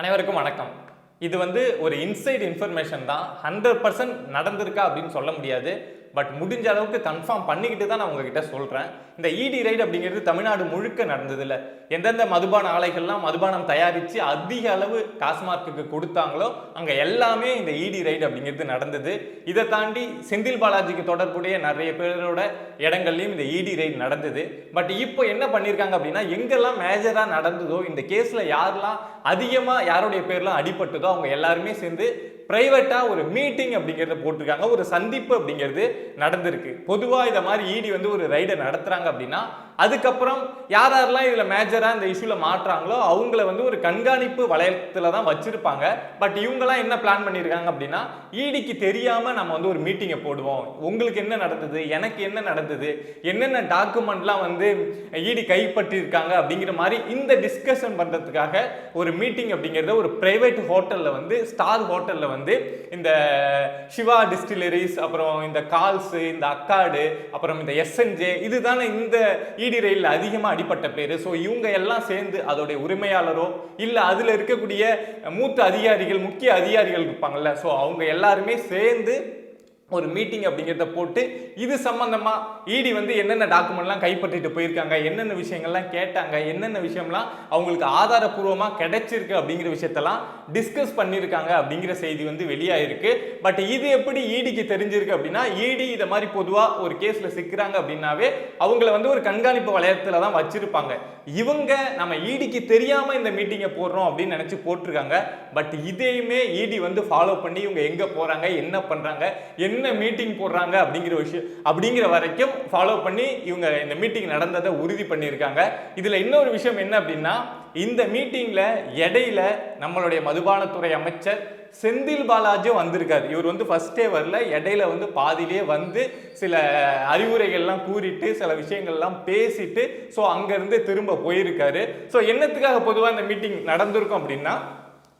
அனைவருக்கும் வணக்கம். இது வந்து ஒரு இன்சைட் இன்ஃபர்மேஷன் தான். ஹண்ட்ரட் பர்சன்ட் நடந்திருக்கா அப்படின்னு சொல்ல முடியாது. பட் முடிஞ்ச அளவுக்கு கன்ஃபார்ம் பண்ணிக்கிட்டு தான் நான் உங்ககிட்ட சொல்கிறேன் இந்த இடி ரைடு அப்படிங்கிறது தமிழ்நாடு முழுக்க நடந்ததில்ல. எந்தெந்த மதுபான ஆலைகள்லாம் மதுபானம் தயாரித்து அதிக அளவு டாஸ்மார்க்குக்கு கொடுத்தாங்களோ அங்கே எல்லாமே இந்த இடி ரைடு அப்படிங்கிறது நடந்தது. இதை தாண்டி செந்தில் பாலாஜிக்கு தொடர்புடைய நிறைய பேரோட இடங்கள்லையும் இந்த இடி ரைடு நடந்தது. பட் இப்போ என்ன பண்ணியிருக்காங்க அப்படின்னா எங்கெல்லாம் மேஜராக நடந்ததோ இந்த கேஸில் யாரெல்லாம் அதிகமாக யாருடைய பேர்லாம் அடிபட்டதோ அவங்க எல்லாருமே சேர்ந்து பிரைவேட்டாக ஒரு மீட்டிங் அப்படிங்கிறத போட்டிருக்காங்க. ஒரு சந்திப்பு அப்படிங்கிறது நடந்திருக்கு. பொதுவாக இதை மாதிரி இடி வந்து ஒரு ரைடை நடத்துகிறாங்க அப்படின்னா அதுக்கப்புறம் யார் யாரெல்லாம் இதில் மேஜராக இந்த இஷ்யூவில் மாற்றுறாங்களோ அவங்கள வந்து ஒரு கண்காணிப்பு வளையத்தில் தான் வச்சுருப்பாங்க. பட் இவங்கெல்லாம் என்ன பிளான் பண்ணியிருக்காங்க அப்படின்னா ஈடிக்கு தெரியாமல் நம்ம வந்து ஒரு மீட்டிங்கை போடுவோம். உங்களுக்கு என்ன நடந்தது? எனக்கு என்ன நடந்தது? என்னென்ன டாக்குமெண்ட்லாம் வந்து ஈடி கைப்பற்றியிருக்காங்க அப்படிங்கிற மாதிரி இந்த டிஸ்கஷன் பண்ணுறதுக்காக ஒரு மீட்டிங் அப்படிங்கிறத ஒரு ப்ரைவேட் ஹோட்டலில் வந்து ஸ்டார் ஹோட்டலில் வந்து இந்த சிவா டிஸ்டிலரிஸ் அப்புறம் இந்த கால்ஸு இந்த அக்காடு அப்புறம் இந்த எஸ்என்ஜே இதுதானே இந்த இடி ரயிலில் அதிகமாக அடிப்பட்ட பேர். ஸோ இவங்க எல்லாம் சேர்ந்து அதோடைய உரிமையாளரோ இல்லை அதில் இருக்கக்கூடிய மூத்த அதிகாரிகள் முக்கிய அதிகாரிகள் இருப்பாங்கல்ல. ஸோ அவங்க எல்லாருமே சேர்ந்து ஒரு மீட்டிங் அப்படிங்கிறத போட்டு இது சம்மந்தமாக இடி வந்து என்னென்ன டாக்குமெண்ட்லாம் கைப்பற்றிட்டு போயிருக்காங்க என்னென்ன விஷயங்கள்லாம் கேட்டாங்க என்னென்ன விஷயம்லாம் அவங்களுக்கு ஆதாரப்பூர்வமாக கிடைச்சிருக்கு அப்படிங்கிற விஷயத்தெல்லாம் டிஸ்கஸ் பண்ணியிருக்காங்க அப்படிங்கிற செய்தி வந்து வெளியாயிருக்கு. பட் இது எப்படி இடிக்கு தெரிஞ்சிருக்கு அப்படின்னா இடி இதை மாதிரி பொதுவாக ஒரு கேஸில் சிக்கிறாங்க அப்படின்னாவே அவங்கள வந்து ஒரு கண்காணிப்பு வளையத்தில் தான் வச்சுருப்பாங்க. இவங்க நம்ம இடிக்கு தெரியாமல் இந்த மீட்டிங்கை போடுறோம் அப்படின்னு நினச்சி போட்டிருக்காங்க. பட் இதையுமே இடி வந்து ஃபாலோ பண்ணி இவங்க எங்கே போகிறாங்க என்ன பண்ணுறாங்க என்ன மீட்டிங் போடுறாங்க அப்படிங்கிற விஷயம் அப்படிங்கிற வரைக்கும் ஃபாலோ பண்ணி இவங்க இந்த மீட்டிங் நடந்ததை உறுதி பண்ணியிருக்காங்க. இதில் இன்னொரு விஷயம் என்ன அப்படின்னா இந்த மீட்டிங்கில் இடையில நம்மளுடைய மதுபானத்துறை அமைச்சர் செந்தில் பாலாஜியும் வந்திருக்காரு. இவர் வந்து ஃபஸ்ட்டே வரல இடையில வந்து பாதியிலே வந்து சில அறிவுரைகள்லாம் கூறிட்டு சில விஷயங்கள்லாம் பேசிட்டு ஸோ அங்கேருந்து திரும்ப போயிருக்காரு. ஸோ என்னத்துக்காக பொதுவாக இந்த மீட்டிங் நடந்திருக்கும் அப்படின்னா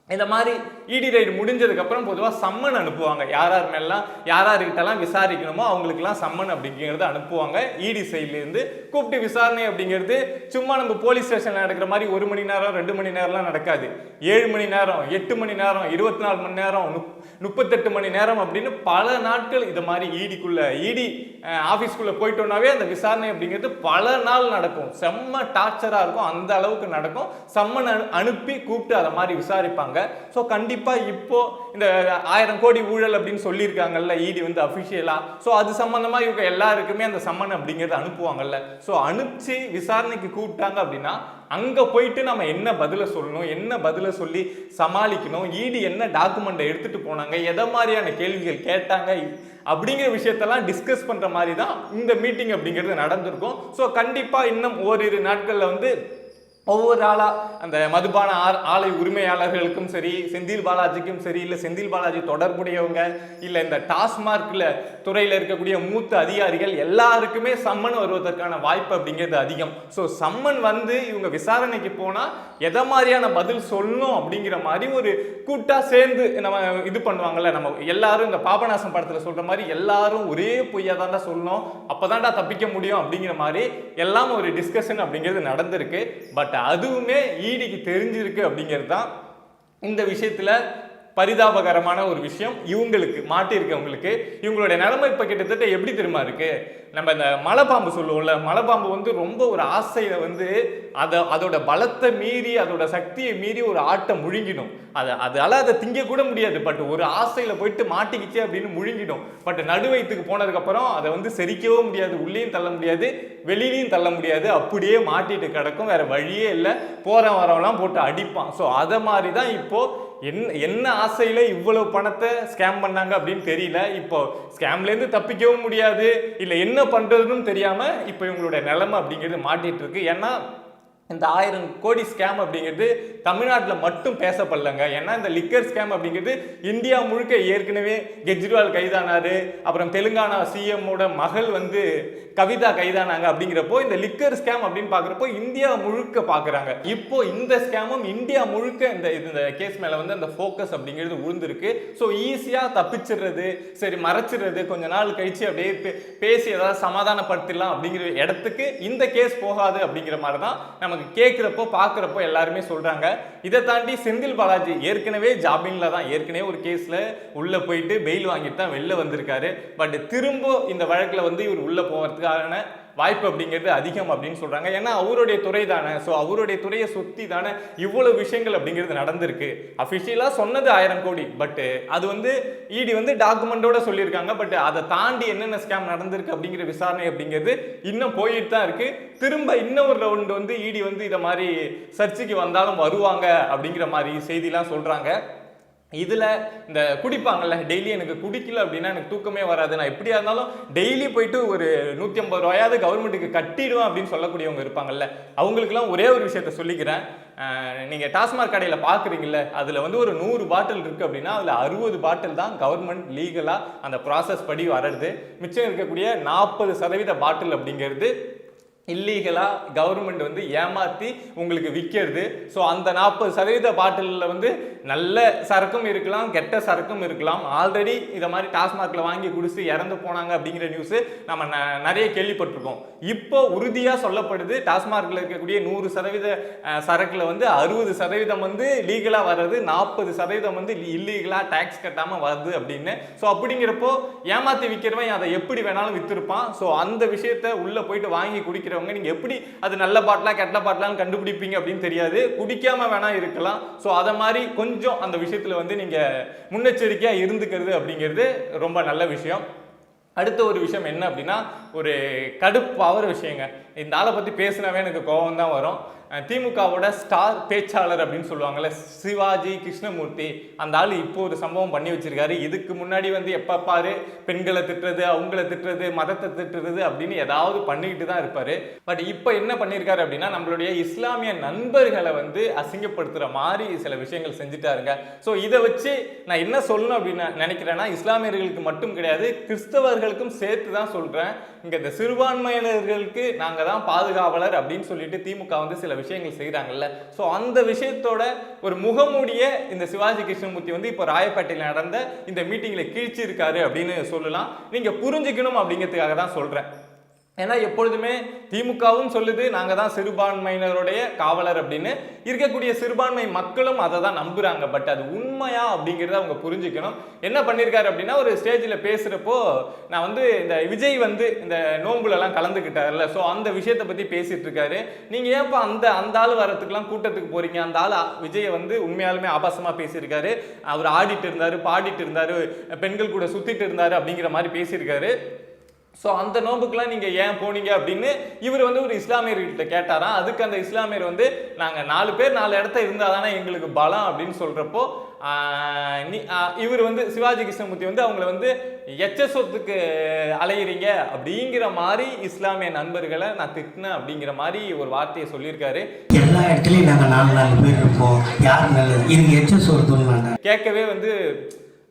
இந்த மாதிரி இடி ரைடு முடிஞ்சதுக்கப்புறம் பொதுவாக சம்மன் அனுப்புவாங்க. யார் யார் மேலாம் யார் யார்கிட்டலாம் விசாரிக்கணுமோ அவங்களுக்குலாம் சம்மன் அப்படிங்கிறத அனுப்புவாங்க. இடி சைட்லேருந்து கூப்பிட்டு விசாரணை அப்படிங்கிறது சும்மா நம்ம போலீஸ் ஸ்டேஷனில் நடக்கிற மாதிரி ஒரு மணி நேரம் ரெண்டு மணி நேரம்லாம் நடக்காது. ஏழு மணி நேரம் எட்டு மணி நேரம் இருபத்தி நாலு மணி நேரம் முப்பத்தெட்டு மணி நேரம் அப்படின்னு பல நாட்கள் இது மாதிரி இடிக்குள்ள இடி ஆஃபீஸ்க்குள்ளே போயிட்டோம்னாவே அந்த விசாரணை அப்படிங்கிறது பல நாள் நடக்கும். செம்ம டார்ச்சராக இருக்கும். அந்த அளவுக்கு நடக்கும். சம்மன் அனு- அனுப்பி கூப்பிட்டு அதை மாதிரி விசாரிப்பாங்க. ஸோ கண்டிப்பாக இப்போ இந்த ஆயிரம் கோடி ஊழல் அப்படின்னு சொல்லியிருக்காங்கல்ல இடி வந்து அஃபிஷியலாக ஸோ அது சம்மந்தமாக இவங்க எல்லாருக்குமே அந்த சம்மன் அப்படிங்கிறத அனுப்புவாங்கல்ல. ஸோ அனுப்பிச்சு விசாரணைக்கு கூப்பிட்டாங்க அப்படின்னா அங்கே போயிட்டு நம்ம என்ன பதிலை சொல்லணும் என்ன பதிலை சொல்லி சமாளிக்கணும் இடி என்ன டாக்குமெண்ட்டை எடுத்துகிட்டு போனாங்க எதை மாதிரியான கேள்விகள் கேட்டாங்க அப்படிங்கிற விஷயத்தெல்லாம் டிஸ்கஸ் பண்ணுற மாதிரி தான் இந்த மீட்டிங் அப்படிங்கிறது நடந்திருக்கும். ஸோ கண்டிப்பாக இன்னும் ஓரிரு நாட்களில் வந்து ஒவ்வொரு ஆளாக அந்த மதுபான ஆர் ஆலை உரிமையாளர்களுக்கும் சரி செந்தில் பாலாஜிக்கும் சரி இல்லை செந்தில் பாலாஜி தொடர்புடையவங்க இல்லை இந்த டாஸ்மார்க்கில் துறையில் இருக்கக்கூடிய மூத்த அதிகாரிகள் எல்லாருக்குமே சம்மன் வருவதற்கான வாய்ப்பு அப்படிங்கிறது அதிகம். ஸோ சம்மன் வந்து இவங்க விசாரணைக்கு போனால் எதை மாதிரியான பதில் சொல்லணும் அப்படிங்கிற மாதிரி ஒரு கூட்டாக சேர்ந்து நம்ம இது பண்ணுவாங்கள்ல நம்ம எல்லாரும் இந்த பாபநாசம் படத்தில் சொல்கிற மாதிரி எல்லாரும் ஒரே பொய்யாக தான்டா சொல்லணும் அப்போ தப்பிக்க முடியும் அப்படிங்கிற மாதிரி எல்லாம் ஒரு டிஸ்கஷன் அப்படிங்கிறது நடந்திருக்கு. பட் அதுவுமே ஈடிக்கு தெரிஞ்சிருக்கு அப்படிங்கிறது தான் இந்த விஷயத்தில் பரிதாபகரமான ஒரு விஷயம். இவங்களுக்கு மாட்டியிருக்கவங்களுக்கு இவங்களுடைய நிலைமை இப்போ கிட்டத்தட்ட எப்படி தெரியுமா இருக்கு? நம்ம இந்த மலைப்பாம்பு சொல்லுவோம்ல மலைப்பாம்பு வந்து ரொம்ப ஒரு ஆசையில வந்து அதை அதோட பலத்தை மீறி அதோட சக்தியை மீறி ஒரு ஆட்டை முழுங்கிடும். அதை அதால அதை திங்க கூட முடியாது. பட் ஒரு ஆசையில போயிட்டு மாட்டிக்கிச்சு அப்படின்னு முழுங்கிடும். பட் நடுவயத்துக்கு போனதுக்கப்புறம் அதை வந்து செரிக்கவும் முடியாது உள்ளேயும் தள்ள முடியாது வெளியிலையும் தள்ள முடியாது. அப்படியே மாட்டிட்டு கிடக்கும். வேற வழியே இல்லை. போற வரவெல்லாம் போட்டு அடிப்பான். ஸோ அதை மாதிரி தான் இப்போ என்ன என்ன ஆசையில இவ்வளவு பணத்தை ஸ்கேம் பண்ணாங்க அப்படின்னு தெரியல. இப்போ ஸ்கேம்லேருந்து தப்பிக்கவும் முடியாது. இல்லை என்ன பண்ணுறதுன்னு தெரியாமல் இப்போ இவங்களுடைய நிலைமை அப்படிங்கிறது மாட்டிகிட்டு இருக்கு. ஏன்னா இந்த ஆயிரம் கோடி ஸ்கேம் அப்படிங்கிறது தமிழ்நாட்டில் மட்டும் பேசப்படலங்க. ஏன்னா இந்த லிக்கர் ஸ்கேம் அப்படிங்கிறது இந்தியா முழுக்க ஏற்கனவே கெஜ்ரிவால் கைதானாரு. அப்புறம் தெலுங்கானா சிஎம்மோட மகள் வந்து கவிதா கைதானாங்க அப்படிங்கிறப்போ இந்த லிக்கர் ஸ்கேம் அப்படின்னு பார்க்குறப்போ இந்தியா முழுக்க பார்க்குறாங்க. இப்போ இந்த ஸ்கேமும் இந்தியா முழுக்க இந்த இது- இந்த கேஸ் மேலே வந்து அந்த ஃபோக்கஸ் அப்படிங்கிறது உழுந்திருக்கு. ஸோ ஈஸியாக தப்பிச்சிடுறது சரி மறைச்சிடுறது கொஞ்ச நாள் கழிச்சு அப்படியே பேசி ஏதாவது சமாதானப்படுத்திடலாம் அப்படிங்கிற இடத்துக்கு இந்த கேஸ் போகாது அப்படிங்கிற மாதிரி தான் நமக்கு நமக்கு கேட்குறப்போ பார்க்குறப்போ எல்லாருமே சொல்கிறாங்க இதை தாண்டி செந்தில் பாலாஜி ஏற்கனவே ஜாமீனில் தான் ஏற்கனவே ஒரு கேஸில் உள்ளே போயிட்டு பெயில் வாங்கிட்டு தான் வெளில வந்திருக்காரு. பட் திரும்ப இந்த வழக்கில் வந்து இவர் உள்ளே போகிறதுக்கான வாய்ப்பு அப்படிங்கிறது அதிகம் அப்படின்னு சொல்கிறாங்க ஏன்னா அவருடைய துறை தானே. ஸோ அவருடைய துறையை சுற்றி தானே இவ்வளோ விஷயங்கள் அப்படிங்கிறது நடந்திருக்கு. அஃபிஷியலாக சொன்னது ஆயிரம் கோடி. பட்டு அது வந்து இடி வந்து டாக்குமெண்ட்டோட சொல்லியிருக்காங்க. பட் அதை தாண்டி என்னென்ன ஸ்கேம் நடந்திருக்கு அப்படிங்கிற விசாரணை அப்படிங்கிறது இன்னும் போயிட்டு தான் இருக்குது திரும்ப இன்னொரு ரவுண்டு வந்து இடி வந்து இதை மாதிரி சர்ச்சைக்கு வந்தாலும் வருவாங்க அப்படிங்கிற மாதிரி செய்திலாம் சொல்கிறாங்க இதில் இந்த குடிப்பாங்கள்ல டெய்லி எனக்கு குடிக்கல அப்படின்னா எனக்கு தூக்கமே வராது. நான் எப்படியா இருந்தாலும் டெய்லி போயிட்டு ஒரு நூற்றி ஐம்பது ரூபாயாவது கவர்மெண்ட்டுக்கு கட்டிடுவேன் அப்படின்னு சொல்லக்கூடியவங்க இருப்பாங்கல்ல அவங்களுக்குலாம் ஒரே ஒரு விஷயத்த சொல்லிக்கிறேன். நீங்கள் டாஸ்மாக் கடையில் பாக்குறீங்கல்ல அதில் வந்து ஒரு நூறு பாட்டில் இருக்குது அப்படின்னா அதில் அறுபது பாட்டில் தான் கவர்மெண்ட் லீகலாக அந்த ப்ராசஸ் படி வர்றது. மிச்சம் இருக்கக்கூடிய நாற்பது சதவீத பாட்டில் அப்படிங்கிறது இல்லீகலாக கவர்மெண்ட் வந்து ஏமாற்றி உங்களுக்கு விற்கிறது ஸோ அந்த நாற்பது சதவீத பாட்டிலில் வந்து நல்ல சரக்கும் இருக்கலாம் கெட்ட சரக்கும் இருக்கலாம். ஆல்ரெடி இதை மாதிரி டாஸ்மாகில் வாங்கி குடிச்சு இறந்து போனாங்க அப்படிங்கிற நியூஸு நம்ம ந- நிறைய கேள்விப்பட்டிருக்கோம். இப்போ உறுதியாக சொல்லப்படுது டாஸ்மாகில் இருக்கக்கூடிய நூறு சதவீத சரக்கில் வந்து அறுபது சதவீதம் வந்து லீகலாக வர்றது நாற்பது சதவீதம் வந்து இல்லீகலாக டேக்ஸ் கட்டாமல் வருது அப்படின்னு. ஸோ அப்படிங்கிறப்போ ஏமாற்றி விற்கிறவன் அதை எப்படி வேணாலும் விற்றுருப்பான் ஸோ அந்த விஷயத்த உள்ளே போயிட்டு வாங்கி குடிக்கிறவங்க நீங்கள் எப்படி அது நல்ல பாட்டெலாம் கெட்ட பாட்டிலான்னு கண்டுபிடிப்பீங்க அப்படின்னு தெரியாது. குடிக்காமல் வேணால் இருக்கலாம். ஸோ அதை மாதிரி கொஞ்சம் அந்த விஷயத்தில் வந்து நீங்கள் முன்னெச்சரிக்கையாக இருந்துக்கிறது அப்படிங்கிறது ரொம்ப நல்ல விஷயம். அடுத்த ஒரு விஷயம் என்ன அப்படின்னா ஒரு கடுப்பாகிற விஷயங்க. இந்த ஆளை பற்றி பேசினாவே எனக்கு கோபம் தான் வரும். திமுகவோட ஸ்டார் பேச்சாளர் அப்படின்னு சொல்லுவாங்கள்ல சிவாஜி கிருஷ்ணமூர்த்தி அந்த ஆள் இப்போ ஒரு சம்பவம் பண்ணி வச்சிருக்காரு. இதுக்கு முன்னாடி வந்து எப்போ பாரு பெண்களை திட்டுறது அவங்கள திட்டுறது மதத்தை திட்டுறது அப்படின்னு ஏதாவது பண்ணிக்கிட்டு தான் இருப்பாரு. பட் இப்போ என்ன பண்ணியிருக்காரு அப்படின்னா நம்மளுடைய இஸ்லாமிய நண்பர்களை வந்து அசிங்கப்படுத்துகிற மாதிரி சில விஷயங்கள் செஞ்சுட்டாருங்க. ஸோ இதை வச்சு நான் என்ன சொல்லணும் அப்படின்னு நினைக்கிறேன்னா இஸ்லாமியர்களுக்கு மட்டும் கிடையாது கிறிஸ்தவர்களுக்கும் சேர்த்து தான் சொல்கிறேன் இங்கே இந்த சிறுபான்மையினர்களுக்கு நாங்கள் தான் பாதுகாவலர் அப்படின்னு சொல்லிட்டு திமுக வந்து சில விஷயங்கள் செய்கிறாங்கல்ல ஸோ அந்த விஷயத்தோட ஒரு முகமூடிய இந்த சிவாஜி கிருஷ்ணமூர்த்தி வந்து இப்போ ராயப்பேட்டையில் நடந்த இந்த மீட்டிங்கில் கீழ்ச்சி இருக்காரு அப்படின்னு சொல்லலாம். நீங்கள் புரிஞ்சுக்கணும் அப்படிங்கிறதுக்காக தான் சொல்கிறேன் ஏன்னா எப்பொழுதுமே திமுகவும் சொல்லுது நாங்கள் தான் சிறுபான்மையினருடைய காவலர் அப்படின்னு. இருக்கக்கூடிய சிறுபான்மை மக்களும் அதை தான் நம்புகிறாங்க பட் அது உண்மையா அப்படிங்கிறத அவங்க புரிஞ்சுக்கணும். என்ன பண்ணியிருக்காரு அப்படின்னா ஒரு ஸ்டேஜில் பேசுகிறப்போ நான் வந்து இந்த விஜய் வந்து இந்த நோம்புலலாம் கலந்துக்கிட்டார்ல. ஸோ அந்த விஷயத்தை பற்றி பேசிகிட்டு இருக்காரு நீங்கள் ஏன்ப்பா அந்த அந்த ஆள் வரத்துக்குலாம் கூட்டத்துக்கு போகிறீங்க அந்த ஆள் விஜயை வந்து உண்மையாலுமே ஆபாசமாக பேசியிருக்காரு. அவர் ஆடிட்டு இருந்தார் பாடிட்டு இருந்தார் பெண்கள் கூட சுற்றிட்டு இருந்தார் அப்படிங்கிற மாதிரி பேசியிருக்காரு. ஸோ அந்த நோம்புக்கெல்லாம் நீங்கள் ஏன் போனீங்க அப்படின்னு இவர் வந்து ஒரு இஸ்லாமியர்கிட்ட கேட்டாராம். அதுக்கு அந்த இஸ்லாமியர் வந்து நாங்கள் நாலு பேர் நாலு இடத்த இருந்தால் தானே எங்களுக்கு பலம் அப்படின்னு சொல்கிறப்போ இவர் வந்து சிவாஜி கிருஷ்ணமூர்த்தி வந்து அவங்கள வந்து எச்சசொத்துக்கு அலையிறீங்க அப்படிங்கிற மாதிரி இஸ்லாமிய நண்பர்களை நான் திட்டினேன் அப்படிங்கிற மாதிரி ஒரு வார்த்தையை சொல்லியிருக்காரு. எல்லா இடத்துலையும் நாங்கள் நாலு நாலு பேர் இருப்போம். யார் நல்லது? எச்சஸ் ஒருத்தவங்க கேட்கவே வந்து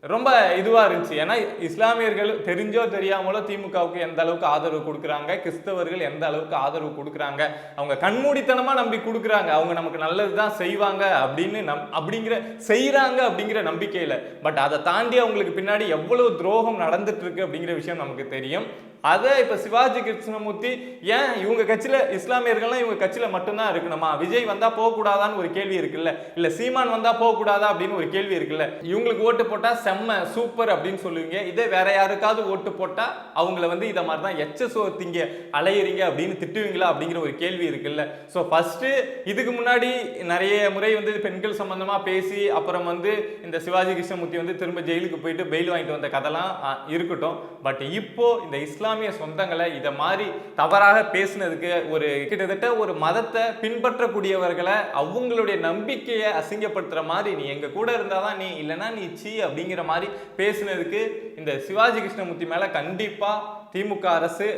ரொம்ப இதுவாக இருந்துச்சு. ஏன்னா இஸ்லாமியர்கள் தெரிஞ்சோ தெரியாமலோ திமுகவுக்கு எந்த அளவுக்கு ஆதரவு கொடுக்குறாங்க கிறிஸ்தவர்கள் எந்த அளவுக்கு ஆதரவு கொடுக்குறாங்க அவங்க கண்மூடித்தனமாக நம்பி கொடுக்குறாங்க அவங்க நமக்கு நல்லது தான் செய்வாங்க அப்படின்னு நம் அப்படிங்கிற செய்கிறாங்க அப்படிங்கிற நம்பிக்கையில். பட் அதை தாண்டி அவங்களுக்கு பின்னாடி எவ்வளவு துரோகம் நடந்துட்டு இருக்கு அப்படிங்கிற விஷயம் நமக்கு தெரியும். அதை இப்போ சிவாஜி கிருஷ்ணமூர்த்தி ஏன் இவங்க கட்சியில் இஸ்லாமியர்கள்லாம் இவங்க கட்சியில் மட்டும்தான் இருக்கணுமா? விஜய் வந்தால் போகக்கூடாதான்னு ஒரு கேள்வி இருக்குல்ல. இல்லை சீமான் வந்தால் போகக்கூடாதா அப்படின்னு ஒரு கேள்வி இருக்குல்ல. இவங்களுக்கு ஓட்டு போட்டால் செம்ம சூப்பர் அப்படின்னு சொல்லுவீங்க. இதே வேற யாருக்காவது ஓட்டு போட்டால் அவங்கள வந்து இதை மாதிரி தான் எச்ச திங்க அலையிறீங்க அப்படின்னு திட்டுவீங்களா அப்படிங்கிற ஒரு கேள்வி இருக்குல்ல. ஸோ ஃபஸ்ட்டு இதுக்கு முன்னாடி நிறைய முறை வந்து பெண்கள் சம்மந்தமாக பேசி அப்புறம் வந்து இந்த சிவாஜி கிருஷ்ணமூர்த்தி வந்து திரும்ப ஜெயிலுக்கு போயிட்டு பெயில் வாங்கிட்டு வந்த கதைலாம் இருக்கட்டும். பட் இப்போ இந்த இஸ்லாம் இஸ்லாமிய சொந்தங்களை இதை மாதிரி தவறாக பேசினதுக்கு ஒரு கிட்டத்தட்ட ஒரு மதத்தை பின்பற்றக்கூடியவர்களை அவங்களுடைய நம்பிக்கையை அசிங்கப்படுத்துகிற மாதிரி நீ எங்கள் கூட இருந்தாதான் நீ இல்லைன்னா நீ சீ அப்படிங்கிற மாதிரி பேசுனதுக்கு இந்த சிவாஜி கிருஷ்ணமூர்த்தி மேலே கண்டிப்பாக திமுக அரசு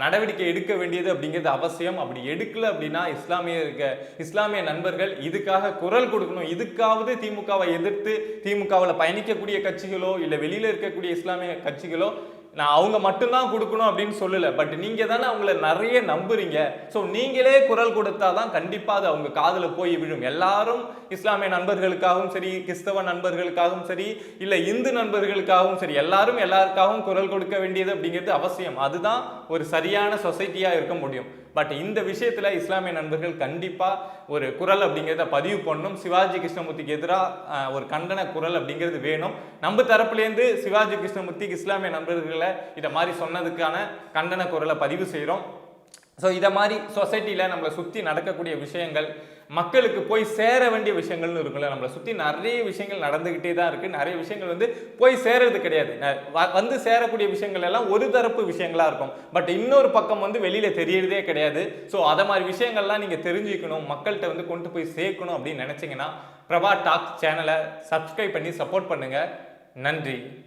நடவடிக்கை எடுக்க வேண்டியது அப்படிங்கிறது அவசியம். அப்படி எடுக்கல அப்படின்னா இஸ்லாமிய இருக்க இஸ்லாமிய நண்பர்கள் இதுக்காக குரல் கொடுக்கணும். இதுக்காவது திமுகவை எதிர்த்து திமுகவில் பயணிக்கக்கூடிய கட்சிகளோ இல்லை வெளியில் இருக்கக்கூடிய இஸ்லாமிய கட்சிகளோ நான் அவங்க மட்டும்தான் கொடுக்கணும் அப்படின்னு சொல்லலை. பட் நீங்கள் தானே அவங்கள நிறைய நம்புறீங்க. ஸோ நீங்களே குரல் கொடுத்தா தான் கண்டிப்பாக அது அவங்க காதில் போய் விழும். எல்லாரும் இஸ்லாமிய நண்பர்களுக்காகவும் சரி கிறிஸ்தவ நண்பர்களுக்காகவும் சரி இல்லை இந்து நண்பர்களுக்காகவும் சரி எல்லாரும் எல்லாருக்காகவும் குரல் கொடுக்க வேண்டியது அப்படிங்கிறது அவசியம். அதுதான் ஒரு சரியான சொசைட்டியாக இருக்க முடியும். பட் இந்த விஷயத்தில் இஸ்லாமிய நண்பர்கள் கண்டிப்பாக ஒரு குரல் அப்படிங்கிறத பதிவு பண்ணணும். சிவாஜி கிருஷ்ணமூர்த்திக்கு எதிராக ஒரு கண்டன குரல் அப்படிங்கிறது வேணும். நம்ம தரப்புலேருந்து சிவாஜி கிருஷ்ணமூர்த்திக்கு இஸ்லாமிய நண்பர்களை இதை மாதிரி சொன்னதுக்கான கண்டன குரலை பதிவு செய்கிறோம் ஸோ இதை மாதிரி சொசைட்டியில் நம்மளை சுற்றி நடக்கக்கூடிய விஷயங்கள் மக்களுக்கு போய் சேர வேண்டிய விஷயங்கள்னு இருக்குல்ல நம்மளை சுற்றி நிறைய விஷயங்கள் நடந்துக்கிட்டே தான் இருக்குது நிறைய விஷயங்கள் வந்து போய் சேருறது கிடையாது. வ- வந்து சேரக்கூடிய விஷயங்கள் எல்லாம் ஒரு தரப்பு விஷயங்களாக இருக்கும். பட் இன்னொரு பக்கம் வந்து வெளியில் தெரியறதே கிடையாது. ஸோ அதை மாதிரி விஷயங்கள்லாம் நீங்கள் தெரிஞ்சுக்கணும் மக்கள்கிட்ட வந்து கொண்டு போய் சேர்க்கணும் அப்படின்னு நினச்சிங்கன்னா பிரபா டாக் சேனலை சப்ஸ்கிரைப் பண்ணி சப்போர்ட் பண்ணுங்கள் நன்றி.